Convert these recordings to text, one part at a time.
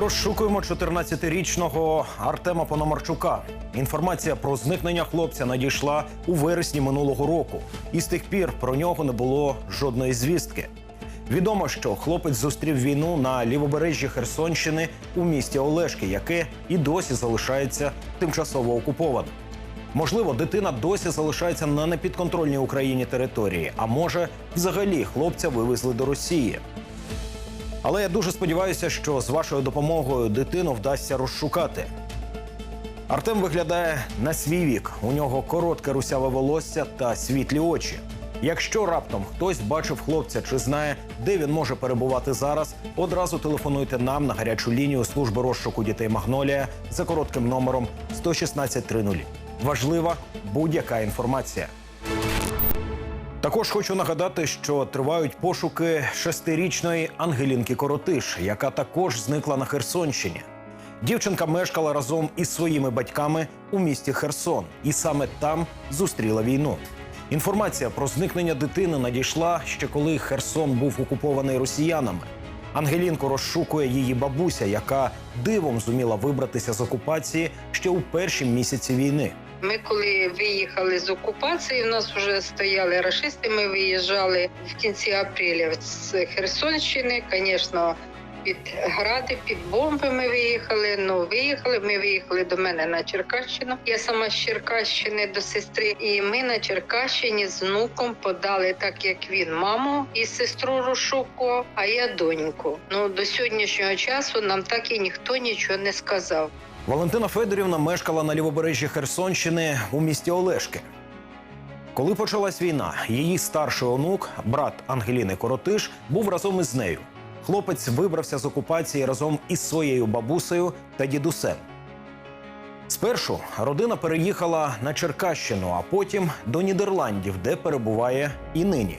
Розшукуємо 14-річного Артема Пономарчука. Інформація про зникнення хлопця надійшла у вересні минулого року, і з тих пір про нього не було жодної звістки. Відомо, що хлопець зустрів війну на лівобережжі Херсонщини у місті Олешки, яке і досі залишається тимчасово окупованим. Можливо, дитина досі залишається на непідконтрольній Україні території, а може, взагалі хлопця вивезли до Росії. Але я дуже сподіваюся, що з вашою допомогою дитину вдасться розшукати. Артем виглядає на свій вік. У нього коротке русяве волосся та світлі очі. Якщо раптом хтось бачив хлопця чи знає, де він може перебувати зараз, одразу телефонуйте нам на гарячу лінію служби розшуку дітей Магнолія за коротким номером 11630. Важлива будь-яка інформація. Також хочу нагадати, що тривають пошуки шестирічної Ангелінки Коротиш, яка також зникла на Херсонщині. Дівчинка мешкала разом із своїми батьками у місті Херсон, і саме там зустріла війну. Інформація про зникнення дитини надійшла ще коли Херсон був окупований росіянами. Ангелінку розшукує її бабуся, яка дивом зуміла вибратися з окупації ще у перші місяці війни. Ми коли виїхали з окупації, в нас вже стояли рашисти. Ми виїжджали в кінці апреля з Херсонщини. Звісно, під гради, під бомби ми виїхали. Ну виїхали. Ми виїхали до мене на Черкащину. Я сама з Черкащини до сестри, і ми на Черкащині з внуком подали, так як він маму і сестру розшукував, а я доньку. Ну до сьогоднішнього часу нам так і ніхто нічого не сказав. Валентина Федорівна мешкала на лівобережжі Херсонщини у місті Олешки. Коли почалась війна, її старший онук, брат Ангеліни Коротиш, був разом із нею. Хлопець вибрався з окупації разом із своєю бабусею та дідусем. Спершу родина переїхала на Черкащину, а потім до Нідерландів, де перебуває і нині.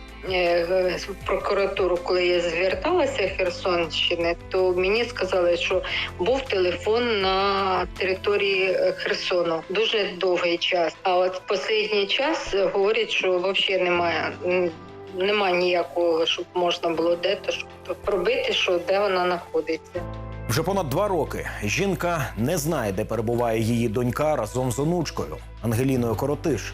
Е, прокуратуру, коли я зверталася Херсонщини, то мені сказали, що був телефон на території е, Херсону дуже довгий час. А от в останній час говорять, що взагалі немає. м, Немає ніякого, щоб можна було де-то щоб пробити, що де вона знаходиться. Вже понад два роки жінка не знає, де перебуває її донька разом з онучкою Ангеліною Коротиш.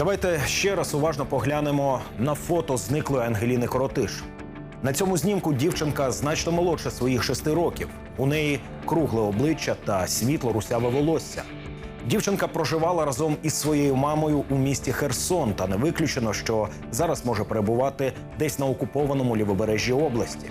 Давайте ще раз уважно поглянемо на фото зниклої Ангеліни Коротиш. На цьому знімку дівчинка значно молодша своїх шести років. У неї кругле обличчя та світло русяве волосся. Дівчинка проживала разом із своєю мамою у місті Херсон, та не виключено, що зараз може перебувати десь на окупованому лівобережжі області.